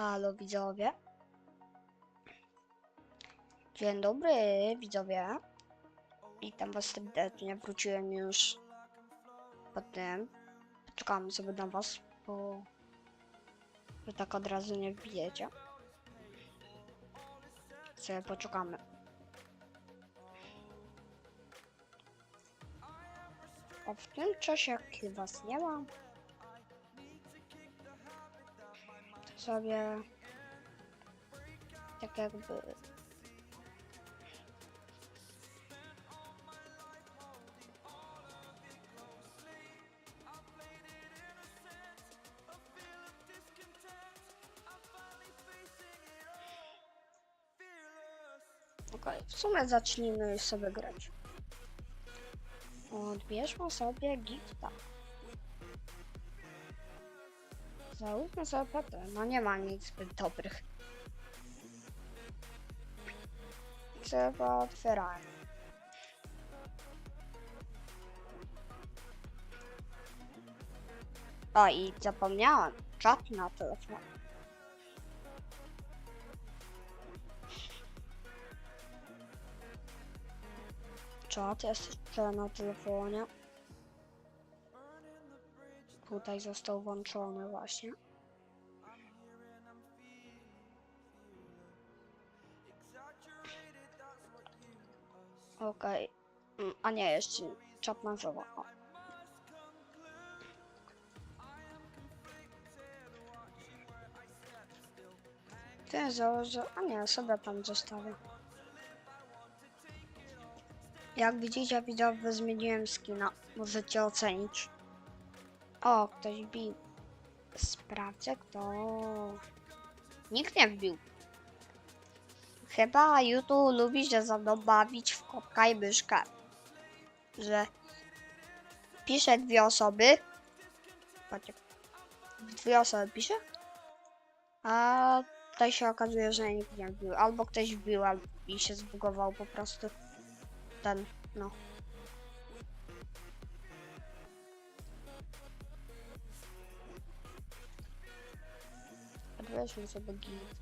Halo widzowie. Dzień dobry widzowie. Witam was serdecznie. Wróciłem już po tym. Poczekamy sobie na was, bo wy tak od razu nie wbijecie. Sobie poczekamy. A w tym czasie, kiedy was nie ma, sobie tak jakby Okej, w sumie zacznijmy sobie grać. Odbierzmy sobie gifta. Załóżmy sobie PT. No nie ma nic zbyt dobrych. Trzeba otwierać. A i zapomniałem. Czat na telefonie. Czat jest jeszcze na telefonie. Tutaj został włączony właśnie. Okej. Mm, A nie, jeszcze żywo. O. Ten założę. A nie, sobie tam zostawię. Jak widzicie, widzowie, zmieniłem skina. Możecie ocenić. O, ktoś bił. Sprawdzę, kto. Nikt nie wbił. Chyba YouTube lubi się za w kotka i myszkę. Że pisze dwie osoby. Patrzcie. Dwie osoby pisze. A tutaj się okazuje, że nikt nie wbił. Albo ktoś wbił, albo i się zbugował po prostu ten, no. Odweźmy sobie git.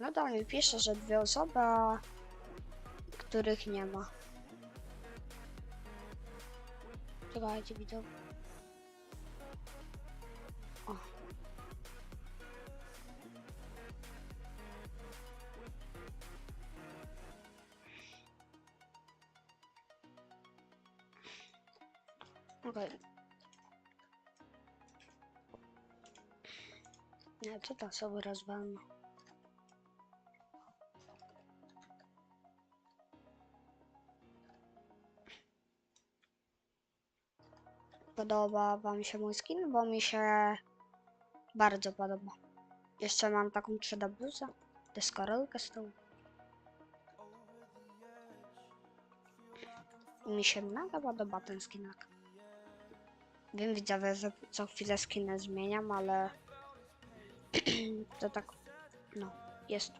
Nadal mi pisze, że dwie osoby, których nie ma. Czekajcie, widzę. Co to sobie rozwalno? Podoba wam się mój skin? Bo mi się bardzo podoba. Jeszcze mam taką 3D bluzę, deskorolkę z tyłu. Mi się mega podoba ten skinak. Wiem, widzowie, że co chwilę skiny zmieniam, ale to tak, no, jest.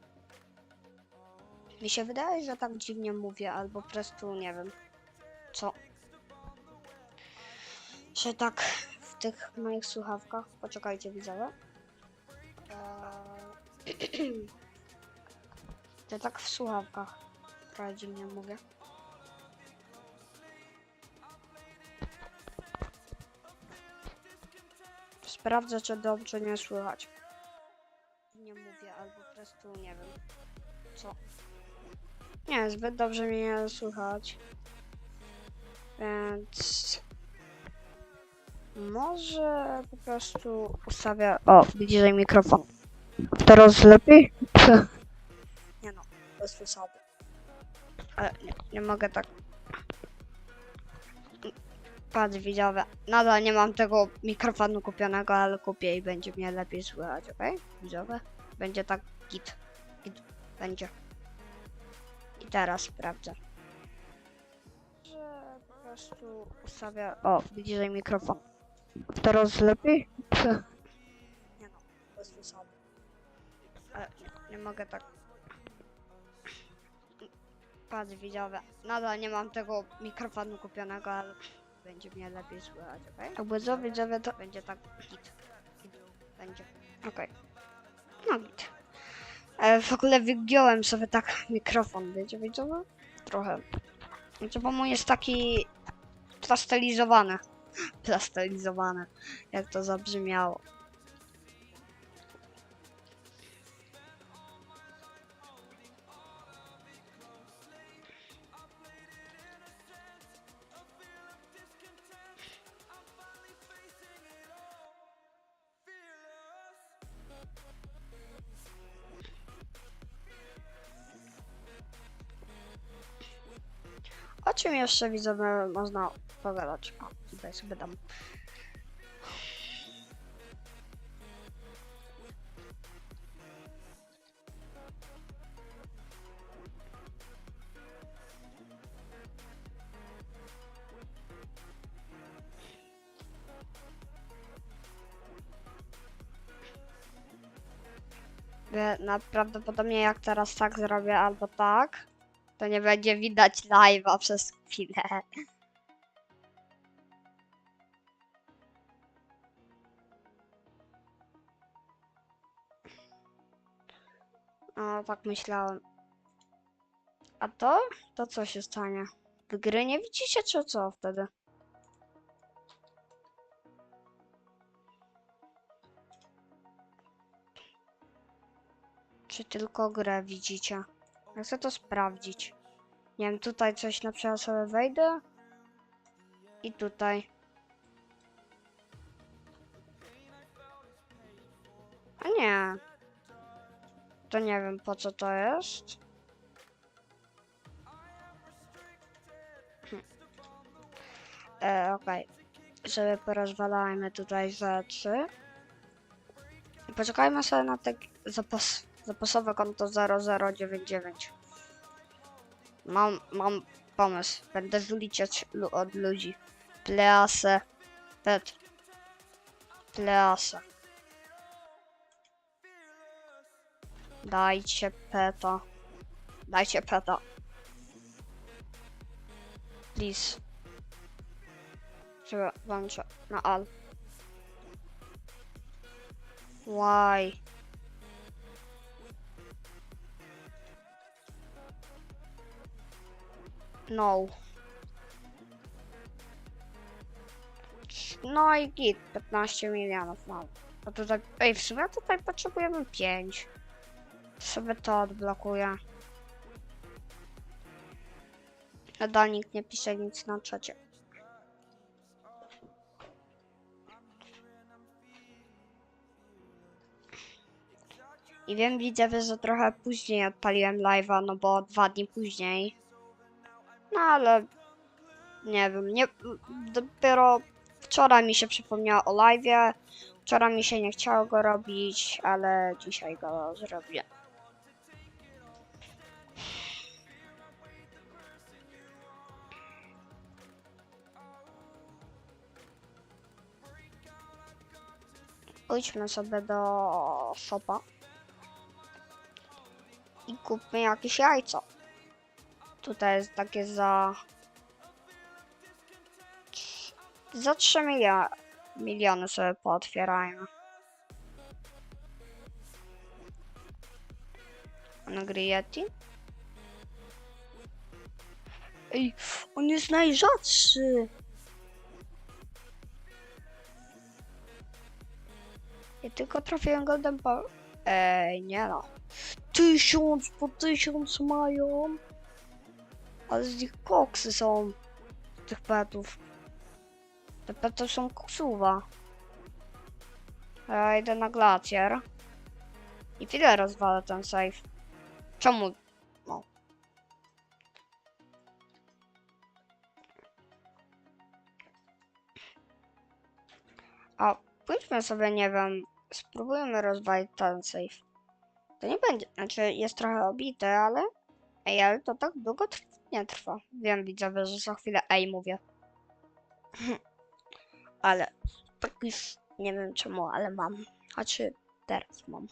Mi się wydaje, że tak dziwnie mówię, albo po prostu nie wiem, co. Że tak w tych moich słuchawkach, poczekajcie, widzowie. Eee, że tak w słuchawkach trochę dziwnie mówię. Sprawdzę, czy dobrze nie słychać. Prostu nie wiem. Co? Nie, zbyt dobrze mnie nie słychać. Więc... Może po prostu ustawię... O, bliżej mikrofon. Teraz lepiej? Nie no, bez przesady. Ale nie, nie mogę tak... Patrz widzowie, nadal nie mam tego mikrofonu kupionego, ale kupię i będzie mnie lepiej słychać, ok? Widzowie? Będzie tak git. Git będzie. I teraz sprawdzę. Że po prostu ustawię... O, bliżej mikrofon. Teraz lepiej? Nie no, bez przesady. Ale nie, mogę tak... Patrz widzowie, nadal nie mam tego mikrofonu kupionego, ale będzie mnie lepiej słychać, ok? Jakby co widzowie to będzie tak git. git będzie. Okej. No git. E, w ogóle wygiąłem sobie tak mikrofon, wiecie, wiecie? Trochę. Znaczy, bo mój jest taki plastelizowany. Plastelizowany. Jak to zabrzmiało. Czym jeszcze widzowie można pogadać? O, tutaj sobie dam. Wie- na- Prawdopodobnie jak teraz tak zrobię albo tak, to nie będzie widać live'a przez chwilę. O, tak myślałem. A to? To co się stanie? Wy gry nie widzicie, czy co wtedy? Czy tylko grę widzicie? Ja chcę to sprawdzić. Nie wiem, tutaj coś na przykład sobie wejdę. I tutaj. A nie. To nie wiem po co to jest. Hm. E, okej. Sobie porozwalajmy tutaj rzeczy. Poczekajmy sobie na te zapas, zapasowe konto 0099. Mam, mam pomysł. Będę lu od ludzi. Please. Pet. Please. Dajcie peta. Dajcie peta. Please. Żeby włączę na al. Why? No. No i git, 15 milionów mam. A tutaj, ej, w sumie tutaj potrzebujemy 5. Sobie to odblokuję. Nadal nikt nie pisze nic na czacie. I wiem, widzowie, że trochę później odpaliłem live'a, no bo dwa dni później. No ale nie wiem, nie, dopiero wczoraj mi się przypomniało o live'ie. Wczoraj mi się nie chciało go robić, ale dzisiaj go zrobię. Pójdźmy sobie do shopa i kupmy jakieś jajco. Tutaj jest takie za... Za 3 milia... miliony sobie pootwierajmy. Yeti? Ej, on jest najrzadszy! Ja tylko trafiłem Golden Ball. Ej, nie no. Tysiąc po tysiąc mają. Ale z nich koksy są. Tych petów. Te pety są koksuwa. Ja idę na glacier. I chwilę rozwalę ten safe. Czemu? No. A pójdźmy sobie, nie wiem, spróbujmy rozwalić ten safe. To nie będzie, znaczy jest trochę obite, ale... Ej, ale to tak długo trwa, nie trwa. Wiem, widzowie, że za chwilę ej mówię. ale tak już nie wiem czemu, ale mam. Znaczy teraz mam.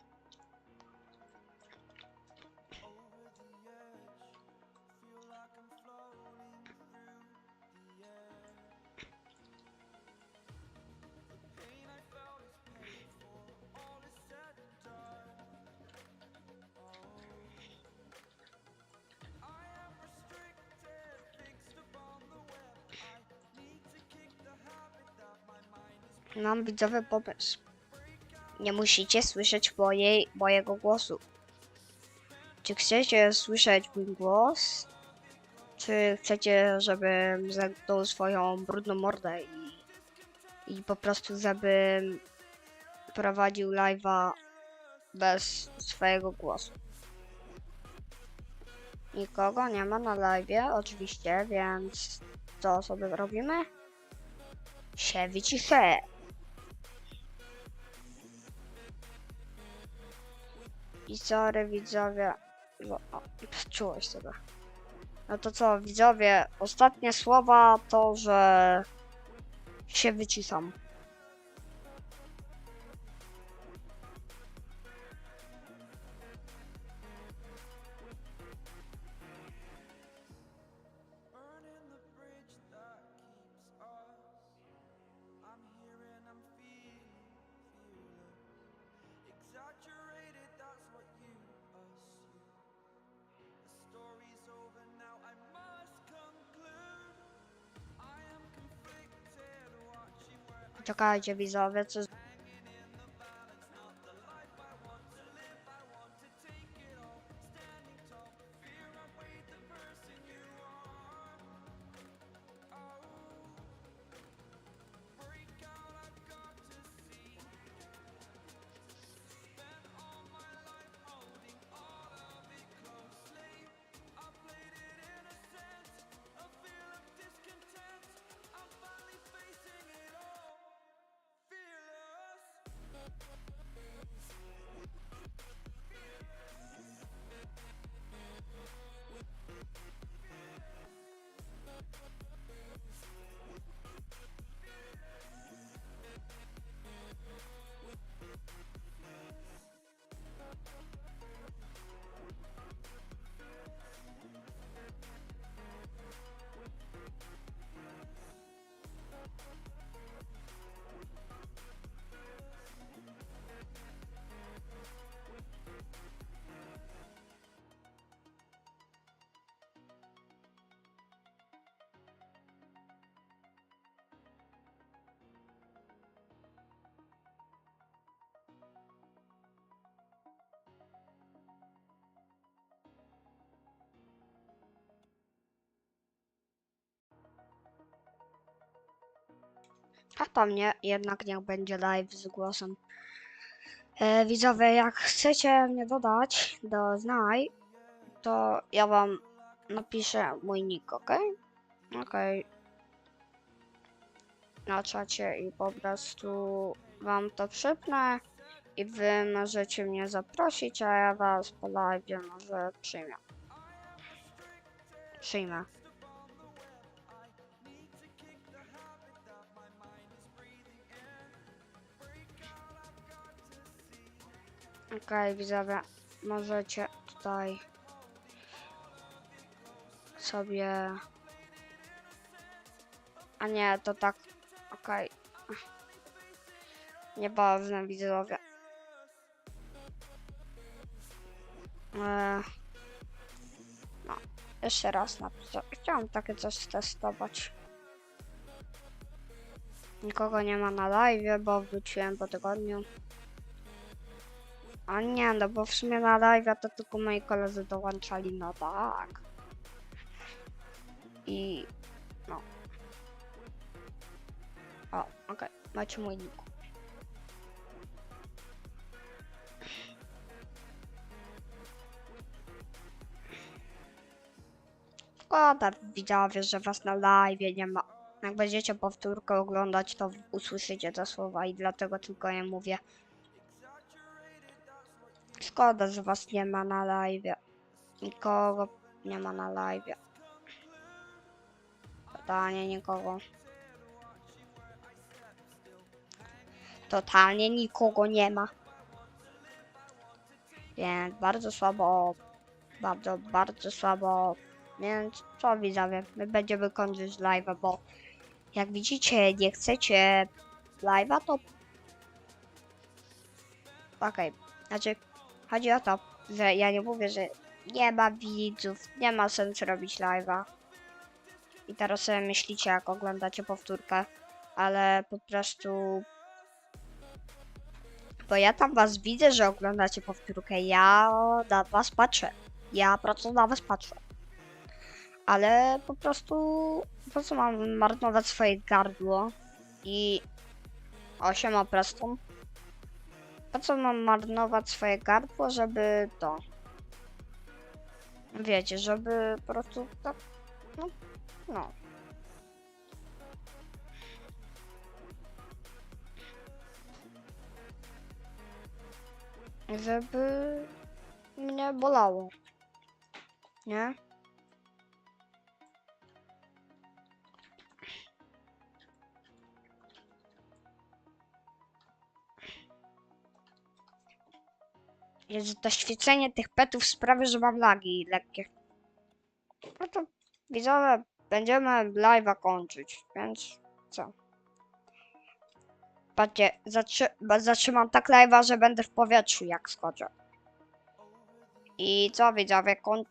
Mam widzowy pomysł. Nie musicie słyszeć mojej, mojego głosu. Czy chcecie słyszeć mój głos? Czy chcecie, żebym zamknął swoją brudną mordę i, i po prostu, żebym prowadził live'a bez swojego głosu? Nikogo nie ma na live'ie, oczywiście, więc co sobie robimy? Się wyciszę. I sorry widzowie. No, o, czułeś sobie. No to co, widzowie, ostatnie słowa to, że się wyciszam. Czekajcie widzowie, co... A tam nie, jednak niech będzie live z głosem. E, widzowie, jak chcecie mnie dodać do znaj, to ja wam napiszę mój nick, ok? Okej. Na czacie i po prostu wam to przypnę i wy możecie mnie zaprosić, a ja was po live może przyjmę. Przyjmę. Okej, widzowie, możecie tutaj sobie... A nie, to tak, okej. Nieważne, widzowie. Eee, no, jeszcze raz napisać. Chciałam takie coś testować. Nikogo nie ma na live, bo wróciłem po tygodniu. A nie, no bo w sumie na live to tylko moi koledzy dołączali, no tak. I no. O, okej, macie mój nick. Szkoda widzowie, że was na live nie ma. Jak będziecie powtórkę oglądać, to usłyszycie te słowa i dlatego tylko je mówię. Szkoda, że was nie ma na live. Nikogo nie ma na live. Totalnie nikogo. Totalnie nikogo nie ma. Więc bardzo słabo. Bardzo, bardzo słabo. Więc co widzowie, my będziemy kończyć live'a, bo jak widzicie, nie chcecie live'a, to okej. Znaczy, chodzi o to, że ja nie mówię, że nie ma widzów, nie ma sensu robić live'a. I teraz sobie myślicie, jak oglądacie powtórkę, ale po prostu Bo ja tam was widzę, że oglądacie powtórkę. Ja na was patrzę. Ja po prostu na was patrzę. Ale po prostu po prostu mam marnować swoje gardło i osiema prostą. Po co mam marnować swoje gardło, żeby to. Wiecie, żeby po prostu tak. No. no. Żeby mnie bolało. Nie? Jest to świecenie tych petów sprawia, że mam lagi lekkie. No to widzowie, będziemy live'a kończyć, więc co? Patrzcie, zatrzy zatrzymam tak live'a, że będę w powietrzu jak skoczę. I co widzowie, koń